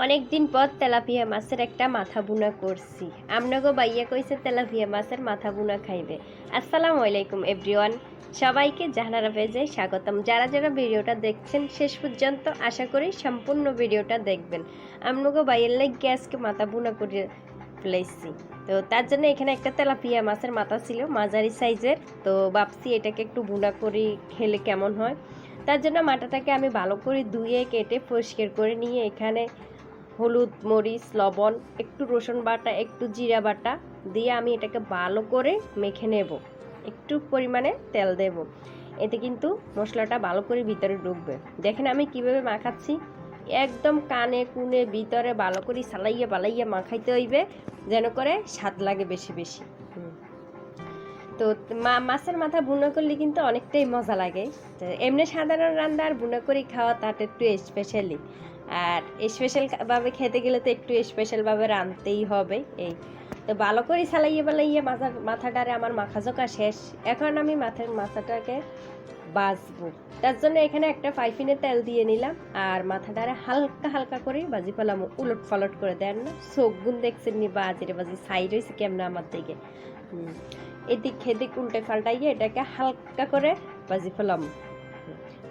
অনেক দিন পর তেলাপিয়া মাছের একটা মাথা বুনা করছি। আমনাগো বাইয়া কইছে তেলাপিয়া মাছের মাথা বুনা খাইবে। আসসালামু আলাইকুম, এভরিওয়ান। সবাইকে জাহানারা পেজে স্বাগতম। যারা যারা ভিডিওটা দেখছেন, শেষ পর্যন্ত আশা করি সম্পূর্ণ ভিডিওটা দেখবেন। আমনাগো বাইয়ের লাইক আজকে মাথা বুনা করে ফেলাইছি। তো তার জন্য এখানে একটা তেলাপিয়া মাছের মাথা ছিল, মাঝারি সাইজের। তো ভাবছি এটাকে একটু বুনা করে, খেলে কেমন হয়? তার জন্য মাথাটাকে আমি ভালো করে ধুয়ে, কেটে, পরিষ্কার করে নিয়ে এখানে হলুদ মরিচ, লবণ, একটু রসুন বাটা, একটু জিরা বাটা দিয়ে আমি এটাকে ভালো করে মেখে নেব। একটু পরিমাণে তেল দেব। এতে কিন্তু মশলাটা ভালো করে ভিতরে ঢুকবে। দেখেন আমি কীভাবে মাখাচ্ছি। একদম কানে কুনে ভিতরে ভালো করে সালাইয়া বালাইয়া মাখাইতে হইবে, যেন করে স্বাদ লাগে বেশি বেশি। তো মাছের মাথা বুনো করলে কিন্তু অনেকটাই মজা লাগে। এমনি সাধারণ রান্না আর বুনো করে খাওয়া তাটা একটু স্পেশালি আর স্পেশাল ভাবে খেতে গেলে তো একটু স্পেশাল ভাবে রাঁধতেই হবে, এই। তো ভালো করে সালাইয়ে বালাইয়ে মাথা, মাথাটারে আমার মাখা জোকা শেষ। এখন আমি মাথার, মাথাটাকে বাজবো। তার জন্য এখানে একটা পাইপিনে তেল দিয়ে নিলাম, আর মাথাটারে হালকা হালকা করে বাজি ফেলাম, উলট পালট করে দেন না। গুন দেখছেন নি বাজিরে বাজি সাইড হয়েছে কেমন আমার দিকে? এদিক, সেদিক উল্টে পাল্টাইয়ে এটাকে হালকা করে বাজি ফেলাম।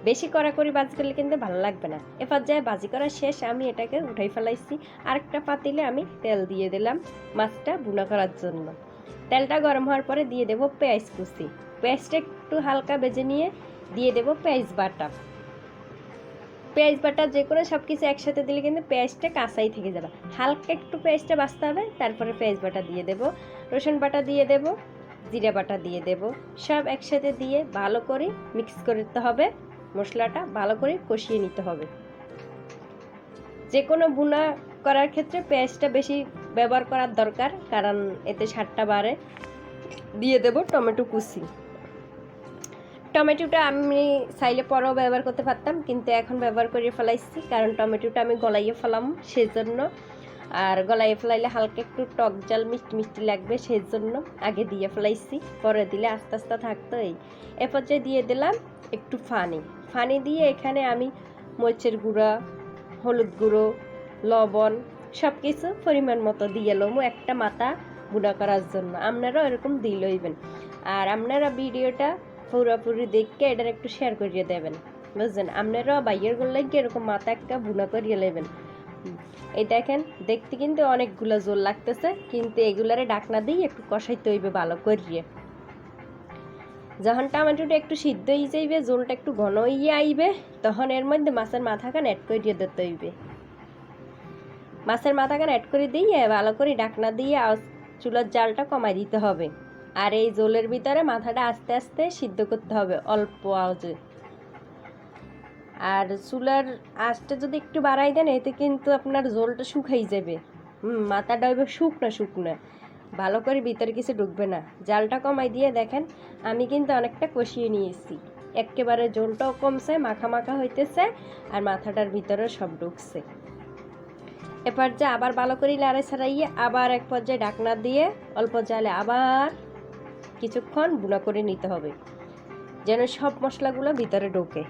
বেশি করে বাজি করলে কিন্তু ভালো লাগবে না। এ পর্যায়ে বাজি করা শেষ, আমি এটাকে উঠাই ফেলাইছি। আরেকটা পাতিলে আমি তেল দিয়ে দিলাম মাছটা বুনা করার জন্য। তেলটা গরম হওয়ার পরে দিয়ে দেবো পেঁয়াজ কুচি। পেঁয়াজটা একটু হালকা বেজে নিয়ে দিয়ে দেবো পেঁয়াজ বাটা। পেঁয়াজ বাটা যে কোনো সব কিছু একসাথে দিলে কিন্তু পেঁয়াজটা কাঁচাই থেকে যাবে। হালকা একটু পেঁয়াজটা বাঁচতে হবে, তারপরে পেঁয়াজ বাটা দিয়ে দেবো। রসুন বাটা দিয়ে দেবো, জিরা বাটা দিয়ে দেব। সব একসাথে দিয়ে ভালো করে মিক্স করতে হবে। মশলাটা ভালো করে কষিয়ে নিতে হবে। যে কোনো বুনা করার ক্ষেত্রে পেঁয়াজটা বেশি ব্যবহার করার দরকার, কারণ এতে স্বাদটা বাড়ে। দিয়ে দেব টমেটো কুচি। টমেটোটা আমি চাইলে পরেও ব্যবহার করতে পারতাম, কিন্তু এখন ব্যবহার করে ফেলাইছি, কারণ টমেটোটা আমি গলাইয়ে ফেলাম সেজন্য। আর গলাইয়ে ফেলাইলে হালকা একটু টক জল মিষ্টি মিষ্টি লাগবে সেই জন্য আগে দিয়ে ফেলাইছি, পরে দিলে আস্তে আস্তে থাকতো এই। এ পর্যায়ে দিয়ে দিলাম একটু ফানি। ফানি দিয়ে এখানে আমি মরিচের গুঁড়া, হলুদ গুঁড়ো, লবণ সব কিছু পরিমাণ মতো দিয়ে লমু একটা মাথা গুঁড়া করার জন্য। আপনারাও এরকম দিয়ে লইবেন। আর আপনারা ভিডিওটা পুরোপুরি দেখে এটার একটু শেয়ার করিয়ে দেবেন। বুঝছেন? আপনারাও বাইয়েরগুলো এরকম মাথা একটা বুনা করিয়ে নেবেন এই দেখেন, দেখতে কিন্তু অনেকগুলো জোল লাগতেছে, কিন্তু এগুলারে ডাকনা দিয়ে একটু কষাইতে হইবে ভালো করিয়ে। যখন টমেটোটা একটু সিদ্ধ হয়ে যাইবে, জোলটা একটু ঘন হয়ে আইবে, তখন এর মধ্যে মাছের মাথাখান অ্যাড করে দিয়ে দিতে হইবে। মাছের মাথাখান অ্যাড করে দিয়ে ভালো করে ডাকনা দিয়ে চুলার জালটা কমাই দিতে হবে। আর এই জোলের ভিতরে মাথাটা আস্তে আস্তে সিদ্ধ করতে হবে, অল্প আওয়াজে আর চুলার আঁচটা যদি একটু বাড়াই দেন, এতে কিন্তু আপনার জলটা শুকাই যাবে। হুম, মাথাটা হইবে শুকনো শুকনো। ভালো করে ভিতরে কিছু ঢুকবে না। জালটা কমাই দিয়ে দেখেন, আমি কিন্তু অনেকটা কষিয়ে নিয়েছি একেবারে জলটাও কমছে, মাখা মাখা হইতেছে, আর মাথাটার ভিতরে সব ঢুকছে। এ পর্যায়ে আবার ভালো করে লাড়াই ছাড়াইয়ে আবার এক পর্যায়ে ডাকনা দিয়ে অল্প জালে আবার কিছুক্ষণ বুনা করে নিতে হবে, যেন সব মশলাগুলো ভিতরে ঢোকে।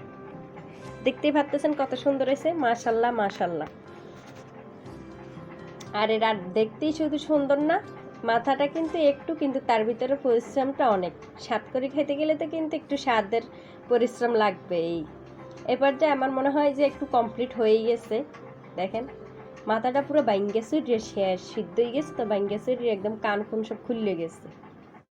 দেখতেই পাচ্তেছেন কত সুন্দর হয়েছে, মাশাল্লাহ মাশাল্লাহ। আর এরা দেখতেই শুধু সুন্দর না মাথাটা কিন্তু একটু, কিন্তু তার ভিতরে পরিশ্রমটা অনেক। স্বাদ করে খেতে গেলে তো কিন্তু একটু স্বাদের পরিশ্রম লাগবেই এবার যে আমার মনে হয় যে একটু কমপ্লিট হয়ে গেছে। দেখেন, মাথাটা পুরো বাইঙ্গে সুরিয়ে শেষ সিদ্ধ হয়ে গেছে, তো বাইঙ্গে সুরিয়ে একদম কান খুন সব খুললে গেছে।